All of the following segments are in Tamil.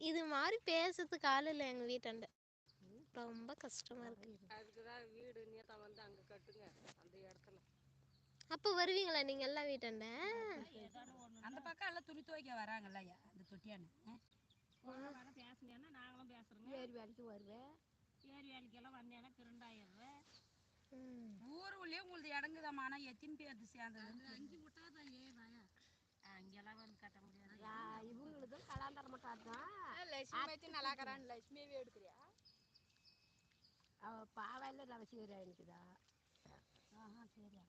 இது மாதிரி பேசுறதுக்கு ஆள் இல்லை எங்கள் வீட்டாண்ட. ரொம்ப கஷ்டமா இருக்கு. அதுக்கு தான் வீடு நீட்டா வந்து அங்கே கட்டுங்க அந்த இடத்துல. அப்போ வருவீங்களா நீங்க எல்லாம் வீட்டாண்ட? அந்த பக்கம் எல்லாம் துணி துவைக்க வராங்கல்ல அந்த தொட்டியானு பேசுனேன்னா நாங்களும் பேசுறோங்க. ஏரி வேலைக்கு வருவேன் ஏரி வேலைக்கெல்லாம் வந்தேன்னா பிறண்டாயிடுவேன் ம். ஊர் உள்ளே உங்களுக்கு இடங்குதாம்மா ஆனால் எத்தனை பேர் சேர்ந்தது அஞ்சு முட்டாதான் ஏ வாயா அங்கெல்லாம் வந்து கட்ட முடியாது இவங்களுக்கும் கலாந்தர மாட்டாதான் லட்சுமி வச்சு நல்லா லட்சுமியவே எடுக்கிறியா? அவ பாவையில் ரவ சீரா எனக்குதா ஆஹா சரி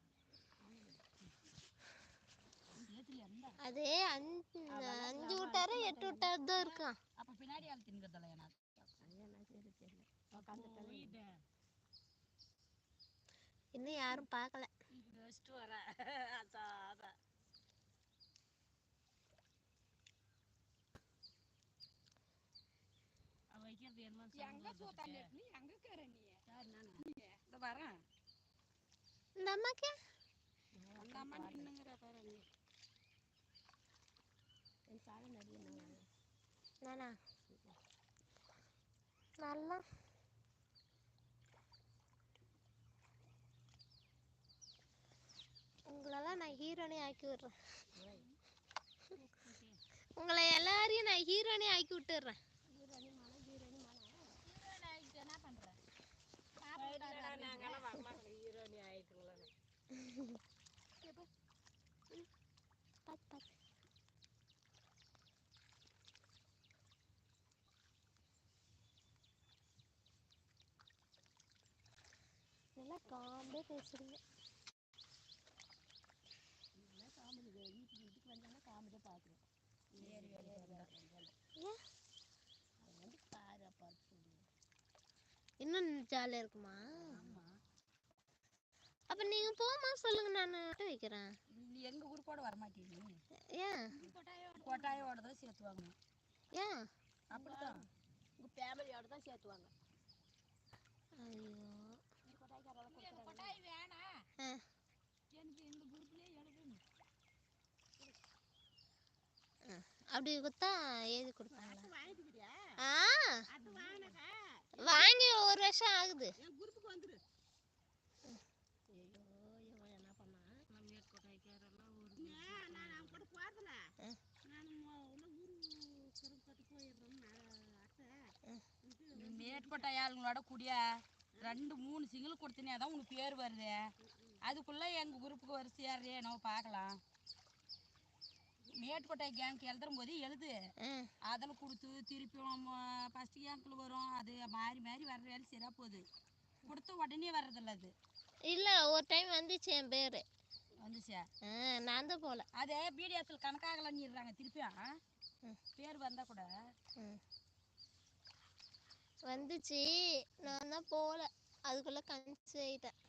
ஏத்துல இருந்தா அதே அஞ்சு அஞ்சு விட்டாரு எட்டு விட்டாரு தான் இருக்கான் அப்ப பின்னாடி ஆள் தின்கிறதில்ல சரி இன்னும் யாரும் பார்க்கல வர அதான் அதான் அவ வைக்கிறது என்ன எங்க சூத்தாண்டி நீ எங்க இருக்கிற நீ யார் நானா இந்த வரேன் இந்த அம்மாக்கு அந்த அம்மா நின்னுங்கிற பாரு நீ என் சாலை நடுவில் நானா நல்லா உங்களெல்லாம் நான் ஹீரோனே ஆக்கி விடுறேன் உங்களை எல்லாரையும் நான் ஹீரோனே ஆக்கி விட்டுடுறேன் என்ன பண்ற நாங்கெல்லாம் ஹீரோனி ஆயிட்டுங்களா பார்த்து பார்த்து நல்லா காம்பே பேசுறீங்க காமெடி வீட்டுக்கு வீட்டுக்கு வந்தாலும் காமெடியாக பார்க்குறோம் ஏன் அது வந்து பாரு இன்னும் ஜாலியாக இருக்குமா? அப்போ நீங்கள் போமா சொல்லுங்க நான். விட்டு வைக்கிறேன். நீ எங்க குரூப்போட வர மாட்டீங்க ஏன் கொட்டாயோட தான் சேர்த்து வாங்கணும் ஏன் அப்படிதான் உங்கள் ஃபேமிலியோட தான் சேர்த்துவாங்க. ஐயோ. கொட்டாய் வேணாம் எனக்கு எங்க குரூப்லயே எழுதுங்க அப்படி கொடுத்தா எழுதி கொடுப்பாங்களா? வாங்கிக்கிறியா ஆ. வாங்கி ஒரு வருஷம் ஆகுது என் குரூப்புக்கு வந்துரு ஐயோ இவன் என்ன பண்ணா நம்ம மேற்கொட்டாய்க்காரெல்லாம் ஒரு ஏன் நான் அவன் கூட போறதில்ல ஆ. நான் மொ- உள்ள ஊரு கருப்பட்டு போயிடுறேன் மேற்கொட்டாய் ஆளுங்களோட குடியா ரெண்டு மூணு சிங்கிள் கொடுத்தனே தான் உனக்கு பேர் வருது. அதுக்குள்ள எங்க குரூப்புக்கு வரிசையாரு நம்ம பார்க்கலாம். மேற்கொட்டாய் கேங்க் எழுதும் போது எழுது. அதில் கொடுத்து திருப்பியும் ஃபஸ்ட்டு கேங்க்கில் வரும். அது மாறி மாறி வர்ற வேலை சரியாக போகுது. கொடுத்த உடனே வர்றதில்ல அது. இல்லை ஒரு டைம் வந்துச்சு என் பேர். வந்துச்சா? நான் தான் போகல அதே பிடிஎஸ்ல கணக்காகலன்னுறாங்க திருப்பியும். பேர் வந்தா கூட. வந்துச்சு. நான் தான் போகல அதுக்குள்ளே கன்சி ஆயிட்டேன்.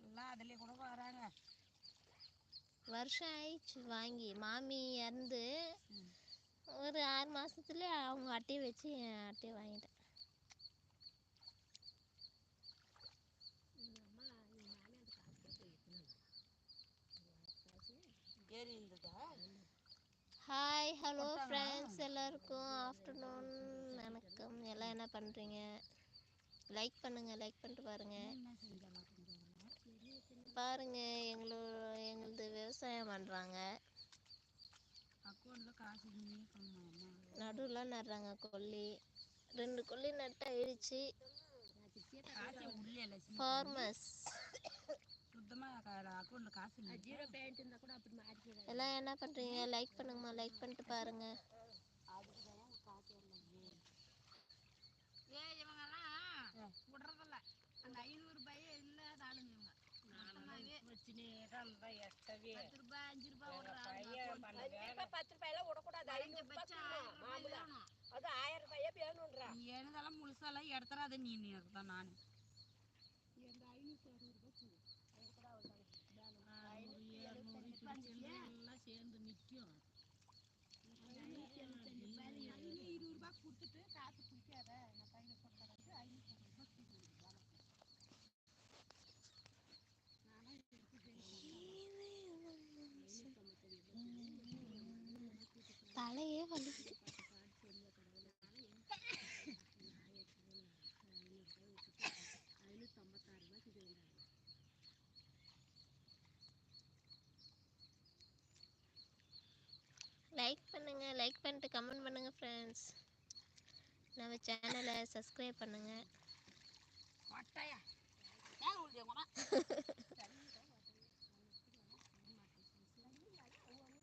எல்லாம் அதுலேயே கூட வராங்க. வருஷம் ஆயிடுச்சு வாங்கி. மாமி இறந்து. ஒரு ஆறு மாசத்துல அவங்க அட்டையை வச்சு என் அட்டையை வாங்கிட்டேன் ஏறி இருந்ததா ஹாய் ஹலோ? ஃப்ரெண்ட்ஸ் எல்லாருக்கும் ஆஃப்டர்நூன் வணக்கம். எல்லாம் என்ன பண்ணுறீங்க லைக் பண்ணுங்க லைக் பண்ணிட்டு பாருங்க. என்ன செஞ்சாலும் பாருங்க எங்களோ எங்களுது விவசாயம் பண்ணுறாங்க அக்கௌண்ட்ல காசு நீ பண்ணுமா நடுவில் நடுறாங்க கொல்லி. ரெண்டு கொல்லி நட்டு இல்லை ஃபார்மர்ஸ் சுத்தமாக காசு இல்லை. ஜீரோ பேண்ட் இருந்தால் கூட அப்படி எல்லாம் என்ன பண்ணுறீங்க லைக் பண்ணுங்கம்மா லைக் பண்ணிட்டு பாருங்க. ஏ இவங்கெல்லாம் விடுறதில்ல. அந்த ஐநூறு ரூபாயே இல்லாத ஆளுங்க இவங்க மொத்தமாவே வச்சுனே தான் இருந்தால் எக்ஸ்ட்ராவே சேர்ந்து நிற்கும் இருபது ரூபாய் கொடுத்துட்டு காசு பிடிக்காத நான் கையில் போட்டு ஐநூற்றி ரூபாய் தலையே வலிக்கு லைக் பண்ணிட்டு கமெண்ட் பண்ணுங்கள் ஃப்ரெண்ட்ஸ் நம்ம சேனலை சப்ஸ்கிரைப் பண்ணுங்கள்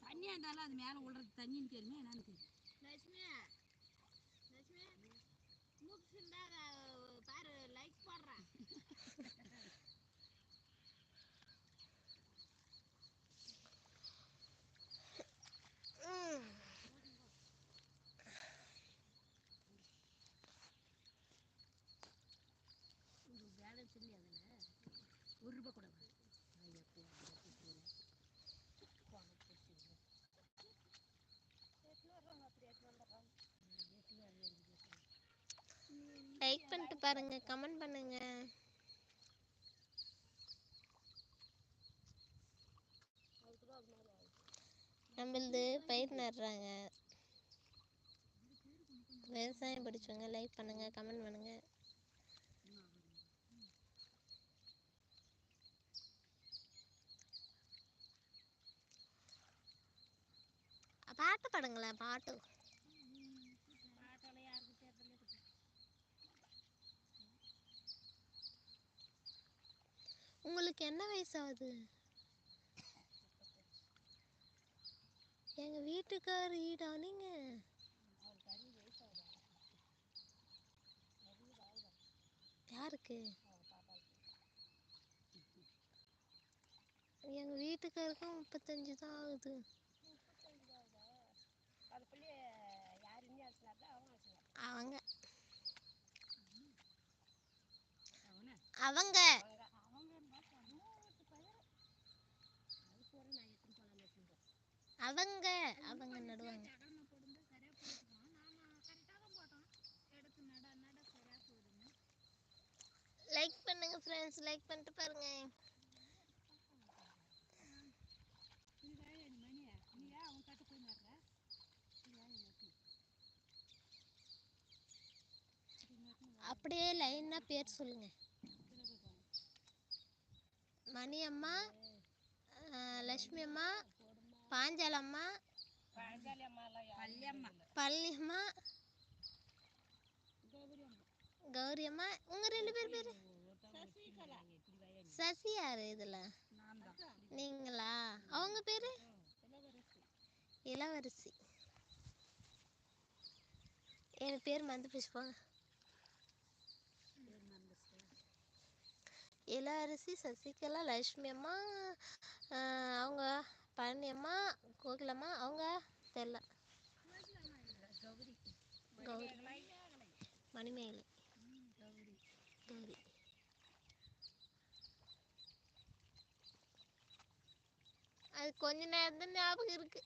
தண்ணியாக இருந்தாலும் அது மேலே விழுறது தண்ணின்னு தெரியுமே என்னன்னு தெரியும் லட்சுமி லட்சுமி மூக்கு சிந்தா பாரு லைக் போடுறேன் ம். பேலன்ஸ் இல்லையா அதில் ஒரு ரூபா கூட பாருங்கள் பாருங்க கமெண்ட் பண்ணுங்க. நம்மளது பயிர் நடுறாங்க. விவசாயம் பிடிச்சவங்க லைக் பண்ணுங்க கமெண்ட் பண்ணுங்க. பாட்டு பாடுங்களேன் பாட்டு. உங்களுக்கு என்ன வயசாகுது? எங்க வீட்டுக்கார் ஈடா நீங்க? யாருக்கு? எங்க வீட்டுக்காருக்கும் முப்பத்தஞ்சு தான் ஆகுது. அது பிள்ளைய யார் இன்னும் அடிச்சுனாக்கா அவன் அடிச்சுனான் அவங்க அவனா அவங்க அவங்க இருந்தா மூணு பயிர் அது கூட நான் எடுத்துன்னு போகலாம் எடுத்துன்னு அவங்க அவங்க நடுவாங்க கடமை போடுங்க சரியா போட்டுக்கோம் நாம கரெக்டாக தான் போட்டோம் எடுத்து நட அவங்க அவங்க நடுவாங்க. லைக் பண்ணுங்க ஃப்ரெண்ட்ஸ் லைக் பண்ணிட்டு பாருங்க. அப்படியே லைனா பேர் சொல்லுங்க. மணி அம்மா லட்சுமி அம்மா பாஞ்சாலம்மா. பள்ளியம்மா பள்ளி அம்மா கௌரி அம்மா கௌரி அம்மா உங்க ரெண்டு பேர் பேரு? சசி யாரு இதுல. நீங்களா? அவங்க பேரு? இளவரசி. என் பேர் மந்து போங்க இளவரசி சசிகலா லட்சுமி அம்மா அவங்க பழனி அம்மா கோகிலம்மா அவங்க தெரில கௌரி. மணிமேகலை. கௌரி. அது கொஞ்ச நேரம் தான் ஞாபகம் இருக்கு.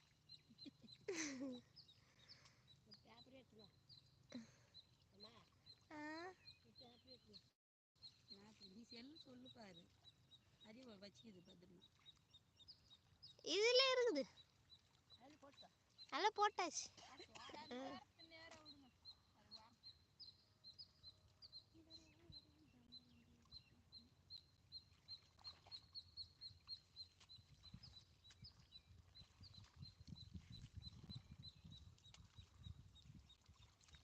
நீ செல்லு சொல்லு பாரு. அறிவு வச்சுக்குது பத்திரமா. இதுல இருக்குது. நல்லா போட்டாச்சு.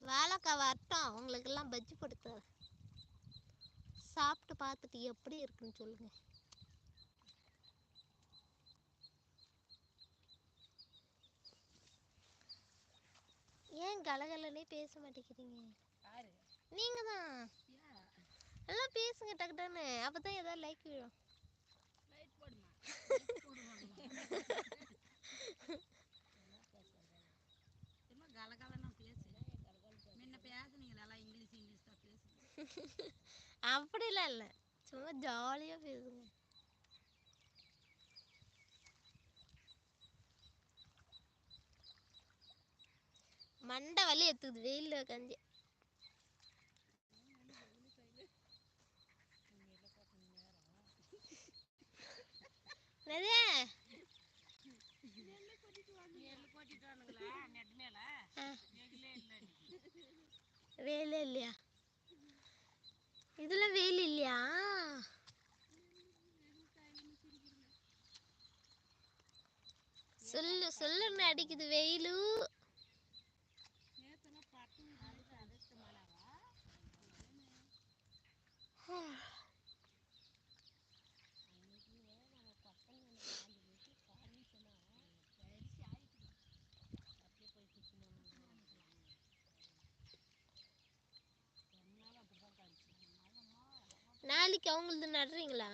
வாழைக்காய் வரட்டும் உங்களுக்கெல்லாம் பஜ்ஜி போட்டு சாப்பிட்டு பார்த்துட்டு எப்படி இருக்குன்னு சொல்லுங்கள் கலகலனே பேச மாட்டேங்கிறீங்க. நீங்க தான் எல்லாம் பேசுங்க டக்கு டக்குன்னு. அப்பதான் ஏதாவது லைக் விழும். அப்படிலாம் இல்லை. சும்மா ஜாலியாக பேசுங்க. மண்டை வலி எடுத்துக்குது வெயிலில் உட்காந்து என்னது? வேலை இல்லையா? இதுல வெயில் இல்லையா? சொல்லு சொல்லுன்னு அடிக்குது வெயிலு நேத்தெல்லாம் பட்டு நாளைக்கு அவங்களது நடுறீங்களா?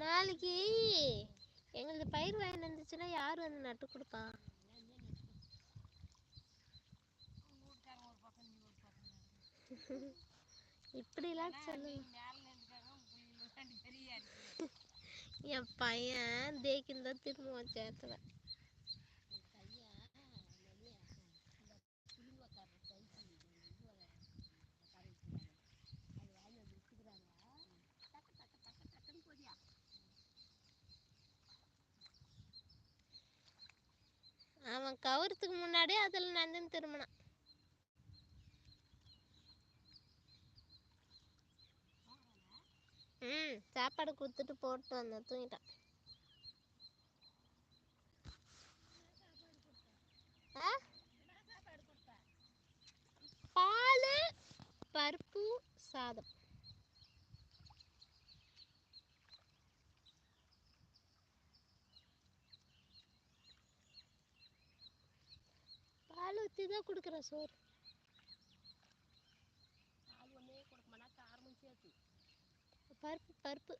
நாளைக்கு எங்களது பயிர் வாங்கி வந்துச்சுன்னா யார் வந்து நட்டு கொடுப்பா? இப்படிலாம் சொல்லு. என் பையன் தேக்கின்னு தான் திரும்புவான் அவன் கவுரத்துக்கு முன்னாடியே அதில் நந்தன் திரும்பினான். ம் சாப்பாடு கொடுத்துட்டு போட்டு வந்தேன் தூங்கிட்டான். தான் கொடுக்குறேன் சோறு பருப்பு பருப்பு.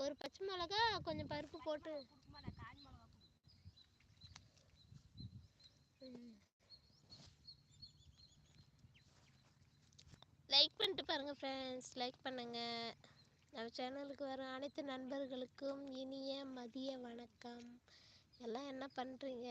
ஒரு பச்சை மிளகா கொஞ்சம் பருப்பு போட்டு. லைக் பண்ணிட்டு பாருங்க ஃப்ரெண்ட்ஸ் லைக் பண்ணுங்க. நம்ம சேனலுக்கு வர அனைத்து நண்பர்களுக்கும் இனிய மதிய வணக்கம். எல்லாம் என்ன பண்ணுறீங்க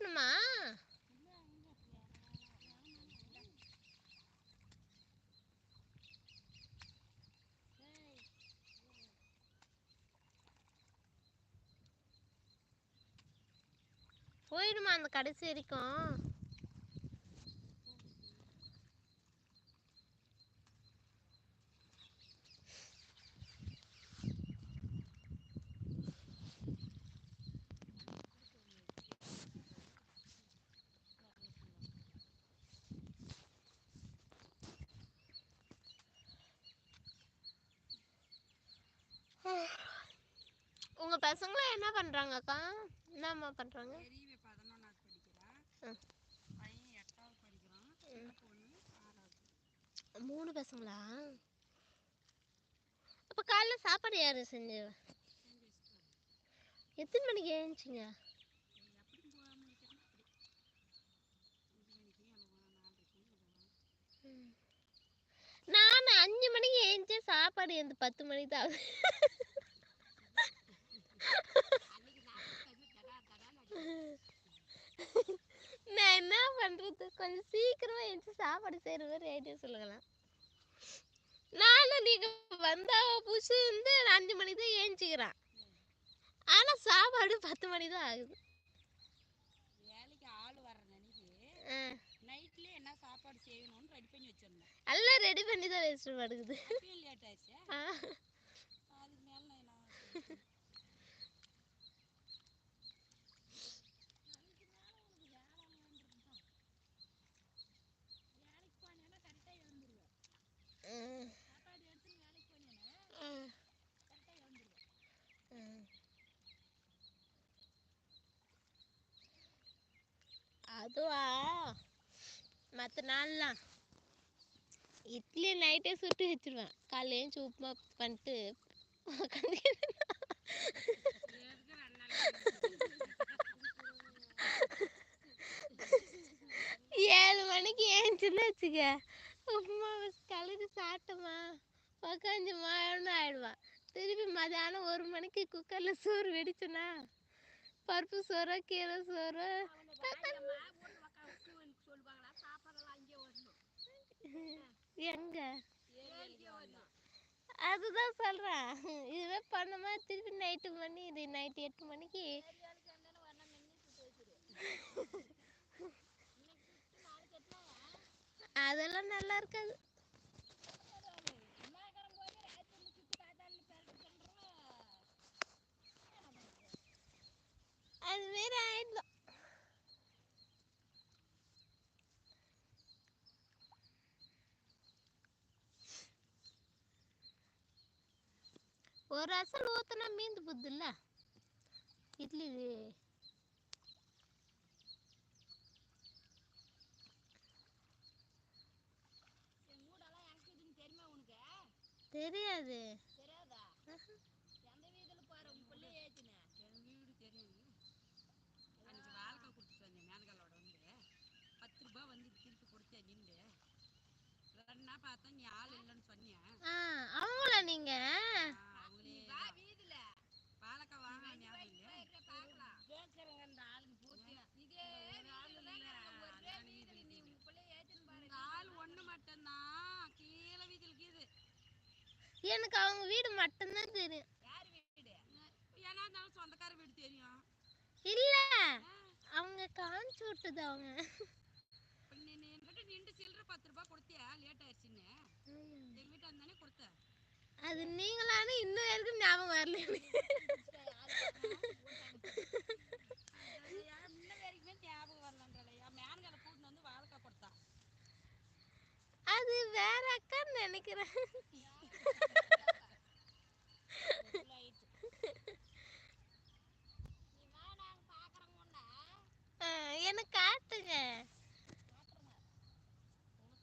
காட்டணுமா போயிடுமா அந்த கடைசி வரைக்கும்? உங்க பசங்களாம் என்ன பண்றாங்க அக்கா என்னம்மா பண்றாங்க? பெரியவ பதினொன்றாவது படிக்கிறான் ம். பையன் எட்டாவது படிக்கிறான். சின்ன பொண்ணு ஆறாவது. மூணு பசங்களா? அப்ப காலைல சாப்பாடு யாரு செஞ்சு? எத்தனை மணிக்கு அழுவான் நான் அஞ்சு மணிக்கு எழுந்துச்சு சாப்பாடு எந்த பத்து மணிக்கு தான் நான் என்ன பண்றது? கொஞ்சம் சீக்கிரமா எழுந்துச்சு சாப்பாடு செய்யற மாதிரி ஐடியா சொல்லுங்களேன். நானும் நீங்க வந்தா புதுசு வந்து அஞ்சு மணிக்கு தான் ஏஞ்சிக்கிறேன். ஆனா சாப்பாடு பத்து மணி தான் ஆகுது எல்லாம் ரெடி பண்ணி தான் வச்சுட்டு படுக்குது சுடுவா மற்ற நாள்லாம் இட்லி நைட்டே சுட்டு வச்சிருவேன். காலையிலேயும் உப்புமா பண்ணிட்டு உட்காந்து ஏழு மணிக்கு ஏஞ்சுன்னு வச்சுக்க. உப்புமா கலந்து சாப்பிட்டோமா உக்காஞ்சுமான்னு ஆயிடுவான் திருப்பி மதியானம் ஒரு மணிக்கு குக்கரில் சோறு வெடிச்சுனா பருப்பு சோறு கீரை சோறு எங்க? அதுதான் சொல்கிறேன் இதுவே பண்ணோமா திருப்பி நைட்டு மணி இது நைட்டு எட்டு மணிக்கு. அதெல்லாம் நல்லா இருக்காது. அது மாரி ஆயிடலாம் ஒரு அசல் ஊத்துனா மீந்து போகுதுல்ல இட்லி என் மூடெல்லாம் எனக்குதுன்னு தெரியுமா உனக்கு தெரியாது தெரியாதா எந்த வீதியில் பாரு உன் பிள்ளை ஏற்றினேன் என் வீடு தெரியும் அன்னைக்கு வாழ்க்கை கொடுத்துட்டு வந்தேன் மேனகாலோட வந்து. பத்து ரூபாய் வந்து திருப்பி கொடுத்தேன் நின்று ரெண்டு நாள் பார்த்தா நீ ஆள் இல்லைன்னு சொன்னியா. ஆ அவங்களா நீங்க அவங்களே வா வீதியில் பாலக்கா வாங்க ஞாபகம் இல்லை பார்க்கலாம் கேட்குறேங்க இந்த ஆளுங்க பூர்த்தி இதே வீதியில் ஒரே வீதியில் நீ உன் பிள்ளை ஏற்றின்னு பாரு இந்த ஆள் ஒன்று மட்டும்தான் கீழே வீதியில் இருக்குது எனக்கு அவங்க வீடு மட்டும்தான் தெரியும். சொந்தக்கார வீடு? தெரியும். இல்ல அவங்க காமிச்சு விட்டுது அவங்க. நின்று சில்லற பத்து ரூபாய் கொடுத்தியா? லேட் ஆயிடுச்சுன்னு. எங்கள் வீட்டு வந்தானே கொடுத்த. அது நீங்களானு இன்னும் வரைக்கும் ஞாபகம் வரல. முன்ன வரைக்குமே ஞாபகம் வரலன்றலையா மேனகால கூட்டின்னு வந்து வாழ்க்கை கொடுத்தா. அது வேற அக்கான்னு நினைக்கிறேன். ஆ, எனக்கு காட்டுங்க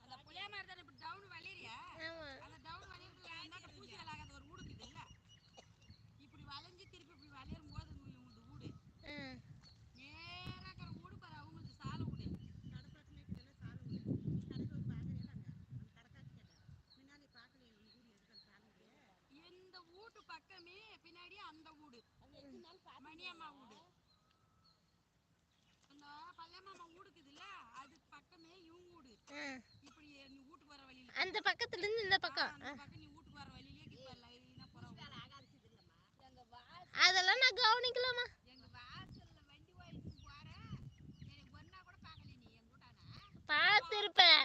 அந்த புளியா மாதிரி தானே இப்படி டவுன் வளையறியா ஆமா அந்த டவுன் வளையறதுல என்னக்கா பூச்சி வேலாகாத ஒரு வீடு இருக்குது இல்ல இப்படி வளைஞ்சு திருப்பி இப்படி வளையரும் போது உங்களது வீடு ஆ. நேரா இருக்கிற வீடு பாரு அவங்களுக்கு சாலை வீடு கடப்பாக்கல இப்படி சாலை வீடு கடைக்கு வந்து பார்க்கறீங்களா அங்க அந்த கடைக்காச்சு கேட்டேன் முன்னாடி பார்க்கல எங்க வீடு எதுக்கு அந்த சாலை வீடு இந்த வீட்டு பக்கமே பின்னாடி அந்த வீடு மணியம்மா வீடு அந்த பள்ளியம்மா வீடுக்குதுல்ல அதுக்கு பக்கமே இவங்க வீடு. இப்படி நீ வீட்டுக்கு வர வழியில அந்த பக்கத்துல இருந்து இந்த பக்கம். அந்த பக்கம் நீ வீட்டுக்கு வர வழியிலே இப்ப லைனா வாசல் அதெல்லாம் நான் கவனிக்கலாமா எங்க வாசல்ல வண்டி ஓடிட்டு போறேன் எனக்கு ஒன்னா கூட பார்க்கல நீ எங்க வீட்டானா பார்த்துருப்பேன்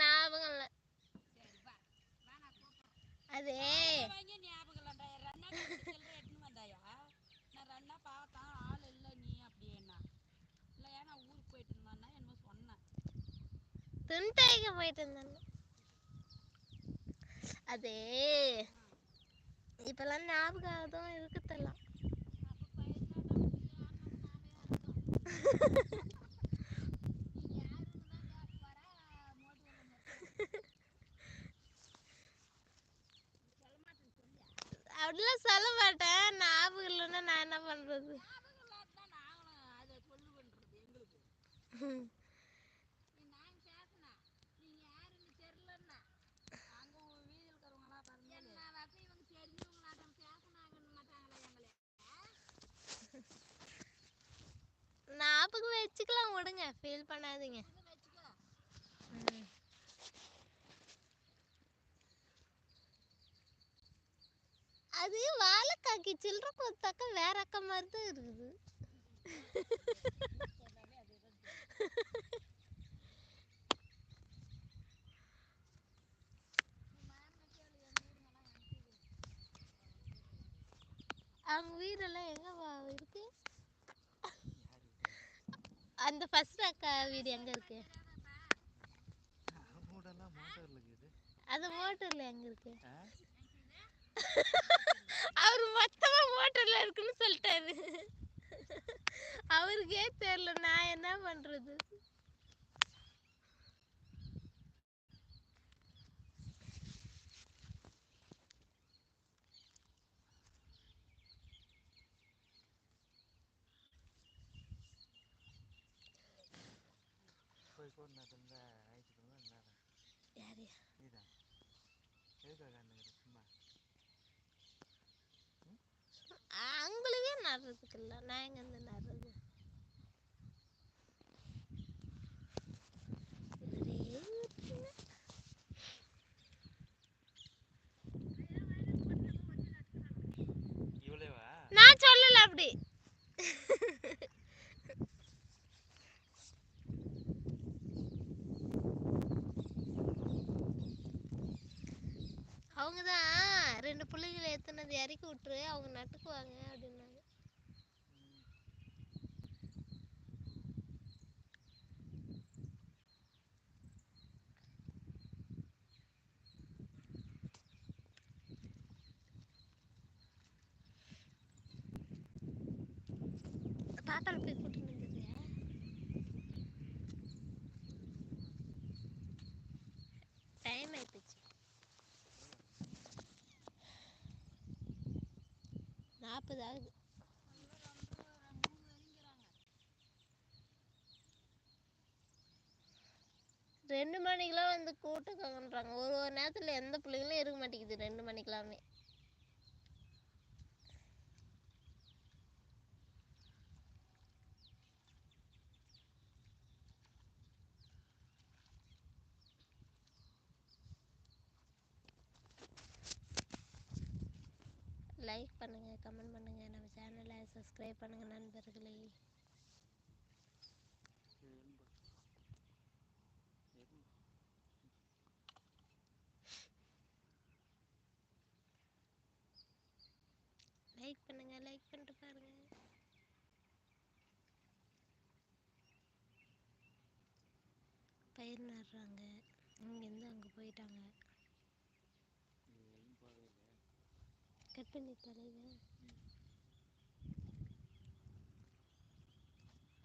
ஞாபகம் இல்லை சரி வா வா நான் கூப்பிடுறேன் அதே வாங்கி ஞாபகம் இல்லைண்டா ரெண்டா சில்லறை எடுத்துன்னு வந்தாயா நான் ரெண்டா பார்த்தேன் ஆள் இல்லை நீ அப்படின்னா இல்லையா நான் ஊருக்கு போயிட்டு இருந்தான்னா என்னமோ சொன்னேன் துணித்தைக்க போயிட்டு இருந்தாங்க அதே இப்பெல்லாம் ஞாபகம் அதுவும் இருக்குதெல்லாம் அப்ப பையனாட்டம் யாரும் நாமே இருந்தோம் நீ யாருன்னு தான் கேட்க போற மோட்டு வந்து சொல்ல மாட்டேன்னு சொல்லியா அப்படிலாம் சொல்ல மாட்டேன். ஞாபகம் இல்லைன்னா நான் என்ன பண்றது ஞாபகம் இல்லாதான் நாங்களும் அதை சொல்லுவேன்றது எங்களுக்கு நீ நான் பேசினேன் நீங்க யாருன்னு தெரியலன்னா அங்கே வீதியில் இருக்கிறவங்களாம் பாருங்க என்ன வகை இவங்க தெரிஞ்சவங்களாட்டம் பேசினாங்கன்னு மாட்டாங்களா எங்களை ஞாபகம் வச்சுக்கலாம் விடுங்க ஃபீல் பண்ணாதீங்க. அது வாழைக்காக்கி சில்லற கொடுத்தாக்க வேற அக்கா மாதிரி தான் இருக்குது. அவங்க வீடெல்லாம் எங்க இருக்கு? அந்த ஃபர்ஸ்ட் அக்கா வீடு எங்க இருக்கு? அது மோட்டர்ல எங்க இருக்கு? அவர் மொத்தமா மோட்டர்ல இருக்குன்னு சொல்லிட்டாரு. அவருக்கே தெரியல நான் என்ன பண்றது? நடுறதுக்கு இல்லை நான் எங்கேருந்து நடுறது? நான் சொல்லல அப்படி. அவங்க தான் ரெண்டு பிள்ளைங்களை எத்தனது இறக்கி விட்டுரு அவங்க நட்டுக்குவாங்க அப்படின்னாங்க. பாப்பாவை போய் கூட்டிட்டு வந்துருங்க டைம் ஆயிடுச்சு நாற்பது ஆகுது. ரெண்டு மணிக்கெல்லாம் வந்து கூட்டுக்கோங்கன்றாங்க ஒரு ஒரு நேரத்தில் எந்த பிள்ளைங்களும் இருக்க மாட்டேங்குது ரெண்டு மணிக்கெல்லாமே. லைக் பண்ணுங்கள் கமெண்ட் பண்ணுங்க. நம்ம சேனலை சப்ஸ்கிரைப் பண்ணுங்கள் நண்பர்களே. லைக் பண்ணுங்க லைக் பண்ணிட்டு பாருங்க. பயிர் நடுறாங்க இங்கேருந்து அங்கே போயிட்டாங்க. கட் பண்ணி தலைவன்